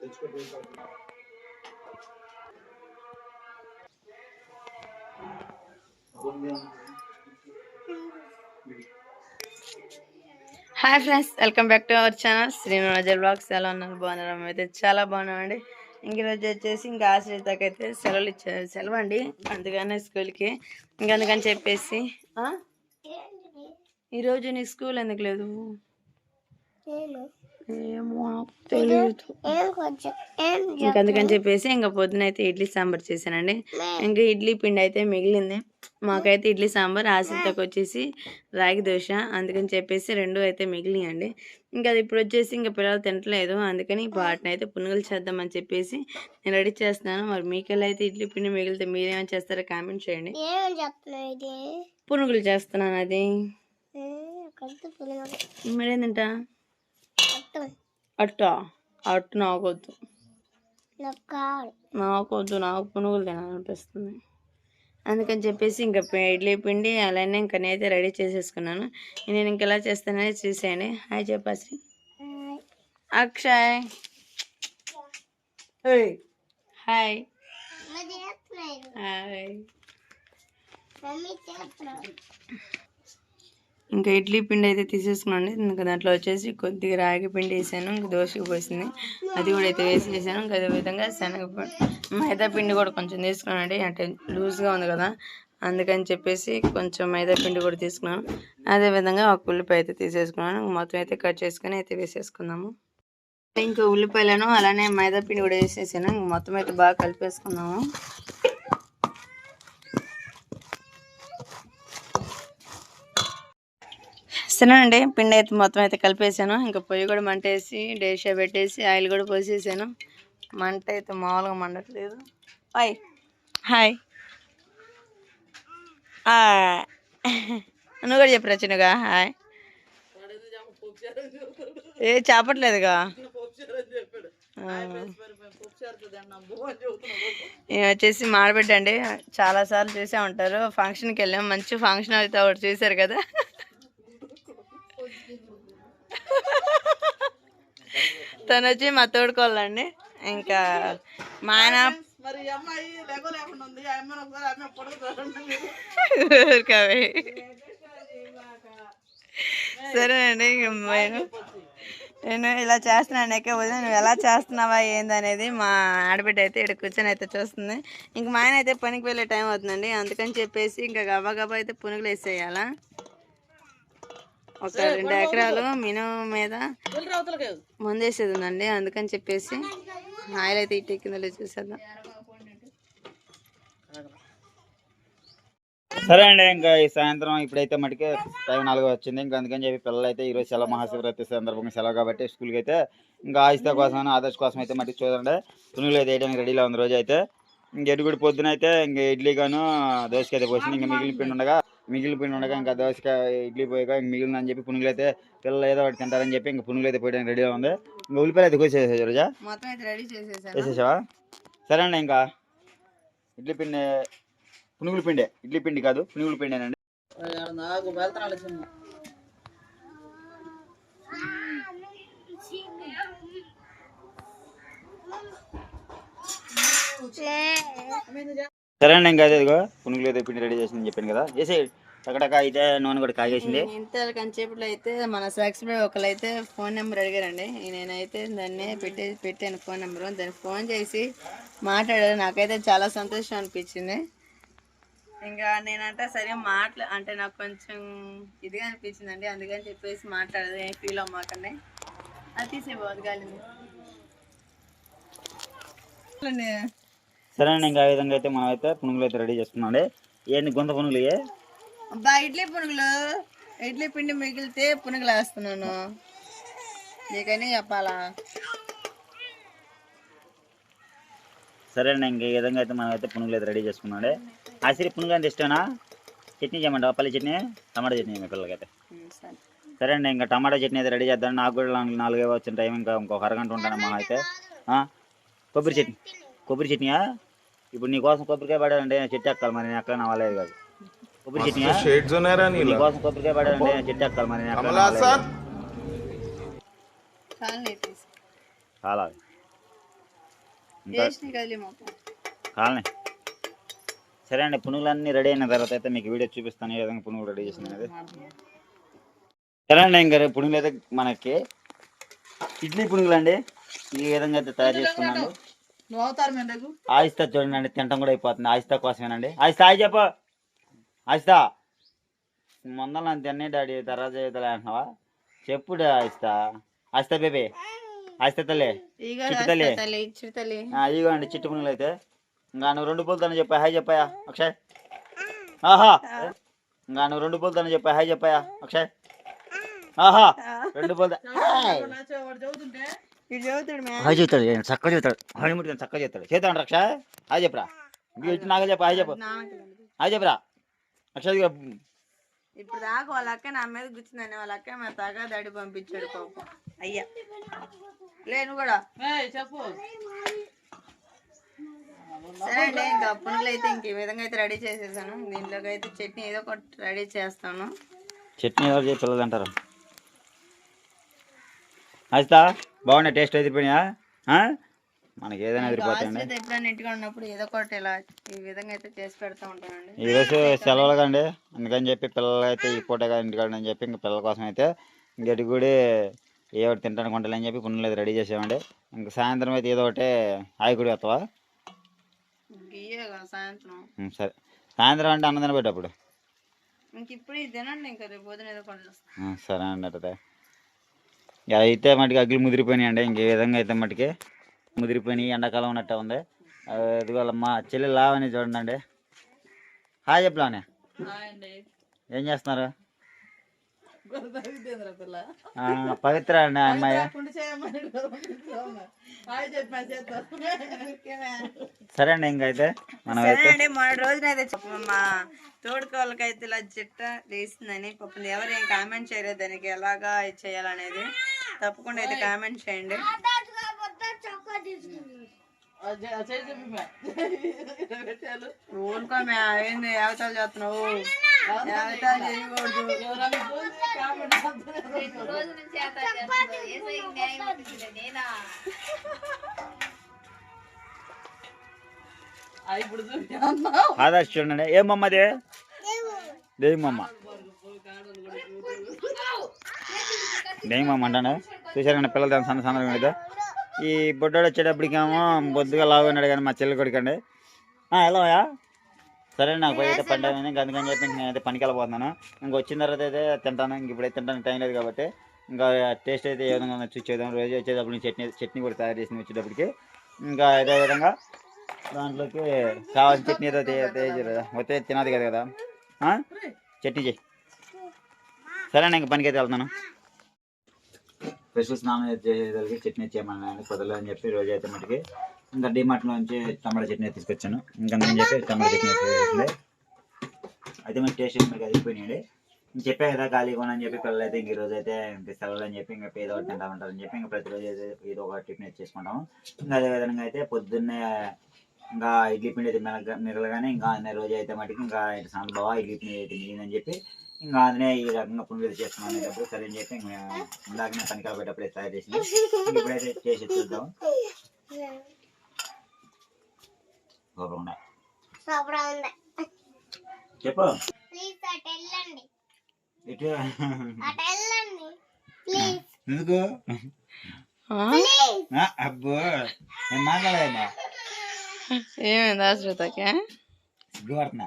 Hi friends welcome back to our channel. శ్రీనివాజల్ vlogs. ఎలా ఉన్నారు? బాగున్నారు? అయితే చాలా బాగున్నామండి. ఇంక ఈరోజు వచ్చేసి ఇంకా ఆశ్రితకి అయితే సెలవులు ఇచ్చారు సెలవు అండి. అందుకనే స్కూల్కి. ఇంకా అందుకని చెప్పేసి ఈరోజు నీకు స్కూల్ ఎందుకు లేదు? తెలియదు ఇంకా అందుకని చెప్పేసి ఇంకా పొద్దున అయితే ఇడ్లీ సాంబార్ చేశానండి. ఇంకా ఇడ్లీ పిండి అయితే మిగిలింది. మాకైతే ఇడ్లీ సాంబార్ ఆశ్రితకు వచ్చేసి రాగి దోశ అందుకని చెప్పేసి రెండు అయితే మిగిలినాయండి. ఇంకా అది ఇప్పుడు వచ్చేసి ఇంకా పిల్లలు తినట్లేదు. అందుకని వాటిని అయితే పునుగులు చేద్దామని చెప్పేసి నేను రెడీ చేస్తున్నాను. మరి మీకెళ్ళి అయితే ఇడ్లీ పిండి మిగిలితే మీరేమని చేస్తారో కామెంట్ చేయండి. పునుగులు చేస్తున్నాను అది. కొద్ది అర్థం అట్ట? అట్టు నాకొద్దు. నాకు కాదు నాకొద్దు నాకు పునుగులు తినాలనిపిస్తుంది. అందుకని చెప్పేసి ఇంకా ఇడ్లీ పిండి అలానే ఇంకా నేనైతే రెడీ చేసేసుకున్నాను. నేను ఇంక ఎలా చేస్తానని చూసేయండి. హాయ్ చెప్పాశ్రీ. అక్షయ్. హాయ్. హాయ్. ఇంకా ఇడ్లీ పిండి అయితే తీసేసుకున్నాను. ఇంకా దాంట్లో వచ్చేసి కొద్దిగా రాగి పిండి వేసాను. ఇంకా దోశకు పోసింది. అది కూడా అయితే వేసేసాను. ఇంకా అదే విధంగా శనగపిండి మైదా పిండి కూడా కొంచెం తీసుకున్నానండి అంటే లూజ్గా ఉంది కదా. అందుకని చెప్పేసి కొంచెం మైదా పిండి కూడా తీసుకున్నాను. అదే విధంగా ఒక ఉల్లిపాయ అయితే తీసేసుకున్నాను. ఇంక మొత్తం అయితే కట్ చేసుకుని అయితే వేసేసుకుందాము. ఇంకా ఉల్లిపాయలను అలానే మైదా పిండి కూడా వేసేసాను. మొత్తం అయితే బాగా కలిపేసుకున్నాము సరేనండి పిండి అయితే మొత్తం అయితే కలిపేసాను. ఇంకా పొయ్యి కూడా మంట వేసి డేషా పెట్టేసి ఆయిల్ కూడా పోసేసాను. మంట అయితే మామూలుగా మండట్లేదు. హాయ్. హాయ్. నువ్వు కూడా చెప్పరా చిన్నగా హాయ్. ఏ. ఈయన వచ్చేసి మాడబిడ్డ అండి. చాలా సార్లు చూసే ఉంటారు. ఫంక్షన్కి వెళ్ళాం. మంచి ఫంక్షన్ అయితే ఒకటి చూసారు కదా. తను వచ్చి మా తోడుకోవాలండి. ఇంకా మా ఆయన. సరేనండి ఇంక నేను నేను ఇలా చేస్తున్నాను ఎక్క వదిన నువ్వు ఎలా చేస్తున్నావా ఏందనేది మా ఆడబిడ్డ అయితే ఇక్కడ కూర్చొని అయితే చూస్తుంది. ఇంక మా ఆయన అయితే పనికి వెళ్ళే టైం అవుతుందండి. అందుకని చెప్పేసి ఇంకా గబా గబా అయితే పునుగులు వేసేయాలా? ఒక రెండు ఎకరాలు మినిమం మీద మందు వేసేది ఉందండి అందుకని చెప్పేసి ఆయిల్ అయితే ఇటు కిందలో చూసేద్దాం. సరే అండి ఇంకా ఈ సాయంత్రం ఇప్పుడైతే మటుకే టైం నాలుగు వచ్చింది. ఇంకా అందుకని చెప్పి పిల్లలు అయితే ఈరోజు సెలవు మహాశివరాత్రి సందర్భంగా సెలవు కాబట్టి స్కూల్కి అయితే ఇంకా ఆయిస్తా కోసం ఆదర్శ్ కోసం అయితే మట్టి చూడండి. పునుగులు అయితే వేయడానికి రెడీలో ఉంది రోజు అయితే ఇంక ఎడుగుడి పొద్దున అయితే ఇంకా ఇడ్లీ గాను దోశకి అయితే పోసింది. ఇంకా మిగిలిన పిండి ఉండగా మిగిలిన పిండి ఉండగా ఇంకా దోశకి ఇడ్లీ పోయగా ఇంక మిగిలిందని చెప్పి పునుగులు అయితే పిల్లలు ఏదో ఒకటి తింటారని చెప్పి ఇంకా పునుగులు అయితే పోయడానికి రెడీలో ఉంది. ఇంకా ఉల్లిపాయలు అయితే కోసేసేది రోజా వేసేసావా? సరే అండి ఇంకా. ఇడ్లీ పిండి పునుగుల పిండి. ఇడ్లీ పిండి కాదు పునుగుల పిండేనండి సరే అండి ఇంకా అదే ఇదిగో పునుగులు పిండి రెడీ చేసిందని చెప్పాను కదా. చేసే టకటక అయితే నూనె కూడా కాగేసింది. ఇంత కంచేపులో అయితే మన ఒకరు ఒకరైతే ఫోన్ నెంబర్ అడిగారండి. నేనైతే దాన్ని పెట్టి పెట్టాను ఫోన్ నెంబర్. దాన్ని ఫోన్ చేసి మాట్లాడారు. నాకైతే చాలా సంతోషం అనిపించింది. ఇంకా నేనంటే సరే మాట్లా అంటే నాకు కొంచెం ఇదిగా అనిపించిందండి. అందుకని చెప్పేసి మాట్లాడదు. ఏం ఫీల్ అవ్వమాకండి అది తీసేపోదు గాలిని సరే అండి ఇంకా ఆ విధంగా అయితే మనం అయితే పునుగులు అయితే రెడీ చేసుకున్నాండి ఏంటి గుంత పునుగులు ఇయ్యే? అబ్బా ఇడ్లీ పునుగులు. ఇడ్లీ పిండి మిగిలితే పునుగులు వేస్తున్నాను. నీకని చెప్పాలా? సరే అండి ఇంక ఈ విధంగా అయితే మనం అయితే పునుగులు అయితే రెడీ చేసుకున్నాండి ఆసిరి పునుగు అంటే ఇష్టమేనా? చట్నీ చేయమంటావా? పల్లి చట్నీ? టమాటా చట్నీ మీ పిల్లలకైతే సరే. అండి ఇంకా టమాటా చట్నీ అయితే రెడీ చేద్దాం. నాకు కూడా నాలుగు- వచ్చిన టైం ఇంకా ఇంకొక అరగంట ఉంటాను మా అయితే? కొబ్బరి చట్నీ. కొబ్బరి చట్నీయా? ఇప్పుడు నీ కోసం కొబ్బరికాయ పడాలంటే చెట్టు ఎక్కాలి మరి నేను ఎక్కడ నా వల్ల కాదు. కొబ్బరి షేడ్స్ ఉన్నారా నీ నీలో. కోసం కొబ్బరికాయ పడాలంటే నేను చెట్టు ఎక్కాలి మరి నేను ఎక్కడ నా వల్ల కమలాసన్! కాదు. చాలు నీ తీసి చాలా ఇంకా? వేసినాయి కదిలే మాకు. కాలనీ. సరే అండి పునుగులన్నీ రెడీ అయిన తర్వాత అయితే మీకు వీడియో చూపిస్తాను ఏ విధంగా పునుగులు రెడీ చేసింది అనేది. సరే అండి ఇంకా రేపు పునుగులు అయితే మనకి ఇడ్లీ పునుగులు అండి ఈ విధంగా అయితే తయారు చేసుకున్నాను. నువ్వు అవుతారు ఆయిస్తా చూడండి అండి తినటం కూడా అయిపోతుంది. ఆయిస్తా కోసమేనండి. ఆయిస్తా ఆయి చెప్పు. ఆయిస్తా. ముందర నన్ను తిన్నే డాడీ తర్వాత చేతలే అంటున్నావా? చెప్పు డా ఆయిస్తా. ఆయిస్తా బేబీ. ఆయిస్తా తల్లి. తల్లి. తల్లి చిట్టు పునుగులు అయితే ఇంకా నువ్వు రెండు పూలతో చెప్పా హాయ్ చెప్పాయా? అక్షయ్. ఆహా. ఇంకా నువ్వు రెండు పూలతో చెప్పా హాయ్ చెప్పాయా? అక్షయ్. ఆహా. రెండు పూలతో హాయ్ చెప్తాడు చక్కగా చెప్తాడు. హాయ్ ముట్టుకొని చక్కగా చెప్తాడు. చేస్తాడు రక్ష. హాయ్ చెప్పరా. ఇంక ఇటు నాగా చెప్పు హాయ్ చెప్పు. హాయ్ చెప్పరా. ఇదిగో. ఇప్పుడు దాకా వాళ్ళ అక్క నా మీద కూర్చుందని వాళ్ళ అక్క మా తాగా దాడి పంపించాడు పాపం. అయ్యా. లేను కూడా. చెప్పు. సరే అండి ఇంకా పునుగులు అయితే ఇంక ఈ విధంగా అయితే రెడీ చేసేసాను. దీంట్లోకి అయితే చట్నీ ఏదో ఒకటి రెడీ చేస్తాను. చట్నీ ఎవరు చేసి పిల్లలు అంటారు ఆయిస్తా బాగున్నాయి టేస్ట్ ఆ? మనకి ఏదైనా ఎదిరిపోతాయండి ఆశ్రిత ఎప్పుడైనా ఇంటిగా ఉన్నప్పుడు ఏదో ఒకటి ఇలా ఈ విధంగా అయితే చేసి పెడతా ఉంటానండి. ఈరోజు సెలవులు కండి అందుకని చెప్పి పిల్లలు అయితే ఈ పూట ఇంటికాడ అని చెప్పి ఇంకా పిల్లల కోసం అయితే ఇంకటి కూడా ఏ ఒకటి తింటాను కొంటాను అని చెప్పి పుణ్యం రెడీ చేసామండి ఇంకా సాయంత్రం అయితే ఏదో ఒకటి ఆయికుడి వస్తావా సాయంత్రం. సరే. సాయంత్రం అంటే అన్నదాన్ని పెట్టప్పుడు ఇంక ఇప్పుడు తినండి ఇంకా రేపు సరే అండి అట్టే అయితే మటుకి అగ్గులు ముదిరిపోయినాయి అండి ఇంకే విధంగా అయితే మటుకి ముదిరిపోయినాయి ఎండాకాలం ఉన్నట్టే ఉంది. ఇదిగోళ్ళ మా చెల్లి లావని చూడండి అండి హాయ్ చెప్పలానే ఏం చేస్తున్నారు? పవిత్ర అండి అమ్మాయి. సరే అండి ఇంకైతే మనం అయితే అండి మొన్న అయితే చెప్ప- మా తోడుకోళ్ళకి అయితే ఇలా చిట్ట వేసిందని పాపం ఎవరు ఏం కామెంట్ చేయలేదు దానికి ఎలాగా చేయాలనేది. తప్పకుండా అయితే కామెంట్ చేయండి. ఊరుకో మే. ఏంది యావతాలు చేస్తున్నావు? యావతాలు చేయకూడదు. ఆదర్శ చూడండి. ఏమమ్మ అది? దేమమ్మ మండనా అంటాను? చూసారండి పిల్లలు దాని సన్న సన్నగా ఉండదు? ఈ బొడ్డోడు వచ్చేటప్పటికేమో బొద్దుగా లాగున్నాడు కానీ మా చెల్లి కొడుకండి. హలోయా సరే నాకు పోయి అయితే పండుగ అందుకని చెప్పి నేనైతే పనికి వెళ్ళిపోతున్నాను ఇంక వచ్చిన తర్వాత అయితే తింటాను ఇంక ఇప్పుడైతే తింటాను టైం లేదు కాబట్టి. ఇంకా టేస్ట్ అయితే ఏ విధంగా చూసేద్దాం చూసి రోజు వచ్చేటప్పుడు చట్నీ చట్నీ కూడా తయారు చేసి వచ్చేటప్పటికి. ఇంకా అదే విధంగా దాంట్లోకి కావాల్సిన చట్నీ ఏదో వస్తే తినదు కదా కదా. చట్నీ చేయి. సరే నేను ఇంక పనికి అయితే వెళ్తాను స్పెషల్ స్నానం చేసేదానికి చట్నీ చేయమన్నాను కుదరలేదు అని చెప్పి రోజు అయితే మటుకి ఇంకా డిమార్ట్లో నుంచి టమాటా చట్నీ తీసుకొచ్చాను. ఇంకా నేను చెప్పి టమాటా చట్నీ చేసింది. అయితే మరి టేస్ట్ మీకు అయిపోయినాయండి నేను చెప్పే కదా ఖాళీగా అని చెప్పి పిల్లలు అయితే ఇంక ఈరోజు అయితే ఇంక సెలవులు అని చెప్పి ఇంకా ఏదో ఒకటి తింటా ఉంటారని చెప్పి ఇంకా ప్రతిరోజు అయితే ఏదో ఒక టిఫిన్ చేసుకుంటాము. ఇంకా అదే విధంగా అయితే పొద్దున్నే ఇంకా ఇడ్లీ పిండి అయితే మిగలగానే ఇంకా అనే రోజు అయితే మటుకు ఇంకా సాంబావా ఇడ్లీ పిండి అయితే మిగిలిందని చెప్పి ఇంకా అదనే ఈ రకంగా పునుగులు చేస్తున్నాం అనేటప్పుడు సరే అని చెప్పి ఇంకా ఇందాకనే పనికాలు పెట్టేప్పుడే తయారు చేసింది. ఇప్పుడైతే చేసి చూద్దాం. సూపర్ చెప్పు. ఎందుకు? అబ్బో. నేను మాట్లాడేమా ఏమైంది ఆశ్రితకి? సిగ్గు పడుతున్నా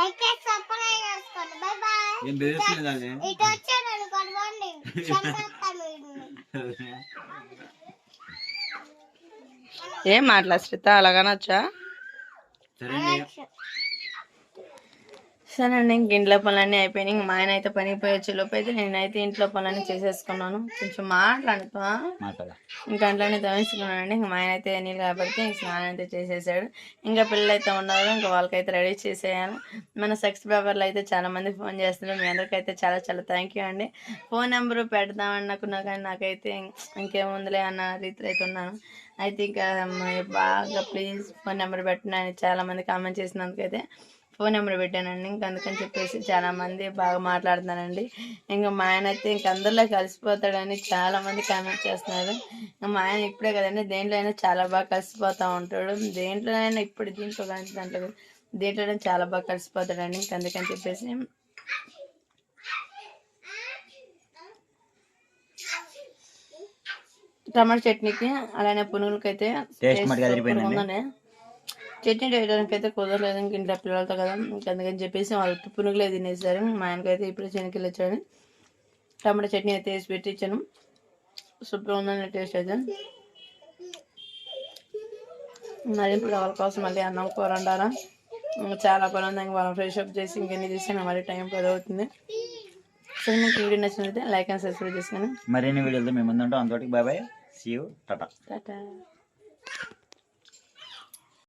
అయితే సూపర్ చేసుకోండి బాయ్ బాయ్ ఏం బెదిరిస్తుంది దాన్ని ఇటు అనుకోండి. ఏం మాట్లా శ్రిత? అలాగనొచ్చా? సరే సరే అండి ఇంక ఇంట్లో పనులన్నీ అయిపోయినాయి. ఇంక మా ఆయన అయితే పనికి పోయి వచ్చే లోపు అయితే నేనైతే ఇంట్లో పనులన్నీ చేసేసుకున్నాను. కొంచెం మాట్లాడుతూ. మాట్లాడ. ఇంకా అంట్లోనే తవ్వించుకున్నానండి ఇంకా మా ఆయన అయితే నీళ్ళు కాబట్టి ఇంక స్నానం అయితే చేసేసాడు. ఇంకా పిల్లలు అయితే ఉన్నారు. ఇంకా వాళ్ళకైతే రెడీ చేసేయాను మన సెక్స్ పేపర్లో అయితే చాలా మంది ఫోన్ చేస్తున్నారు. మీ అందరికైతే చాలా చాలా థ్యాంక్ యూ అండి. ఫోన్ నెంబర్ పెడదామని అనుకున్నా కానీ నాకైతే ఇంకేముందిలే అన్న రీతిలో అయితే ఉన్నాను. అయితే ఇంకా బాగా ప్లీజ్ ఫోన్ నెంబర్ పెట్టిన చాలా మంది కామెంట్ చేసినందుకైతే ఫోన్ నెంబర్ పెట్టానండి. ఇంక అందుకని చెప్పేసి చాలా మంది బాగా మాట్లాడుతున్నారండి. ఇంకా మా ఆయన అయితే ఇంక అందరిలో కలిసిపోతాడని చాలా మంది కామెంట్ చేస్తున్నారు. ఇంకా మా ఆయన ఇప్పుడే కదండి దేంట్లో అయినా చాలా బాగా కలిసిపోతూ ఉంటాడు. దేంట్లోనైనా ఇప్పుడు దీంట్లో కానీ దాంట్లో కానీ దేంట్లోనే చాలా బాగా కలిసిపోతాడండి. ఇంక అందుకని చెప్పేసి టమాటా చట్నీకి అలానే పునుగులకి అయితే టేస్ట్ మటుకు అదిరిపోయిందండి. ఉందండి చట్నీ చేయడానికి అయితే కుదరలేదు ఇంక ఇంట్లో పిల్లలతో కదా. ఇంక అందుకని చెప్పేసి వాళ్ళు పునుగులే తినేసారు. మా ఆయనకైతే ఇప్పుడు శనగలు వచ్చాడు. టమాటా చట్నీ అయితే వేసి పెట్టి ఇచ్చాను సూపర్ ఉందండి టేస్ట్ అయితే. మళ్ళీ ఇప్పుడు వాళ్ళ కోసం మళ్ళీ అన్నం కూర ఇంకా చాలా పని ఉంది. ఇంకా వాళ్ళని ఫ్రెష్ అప్ చేసి ఇంకెన్ని చేసి మళ్ళీ టైం పది అవుతుంది. సో మీకు వీడియో నచ్చినట్లయితే లైక్ అండ్ సబ్స్క్రైబ్ చేసుకుని మరిన్ని వీడియోలతో మేము ముందుంటాం. అంతవరకు bye bye. See you tata tata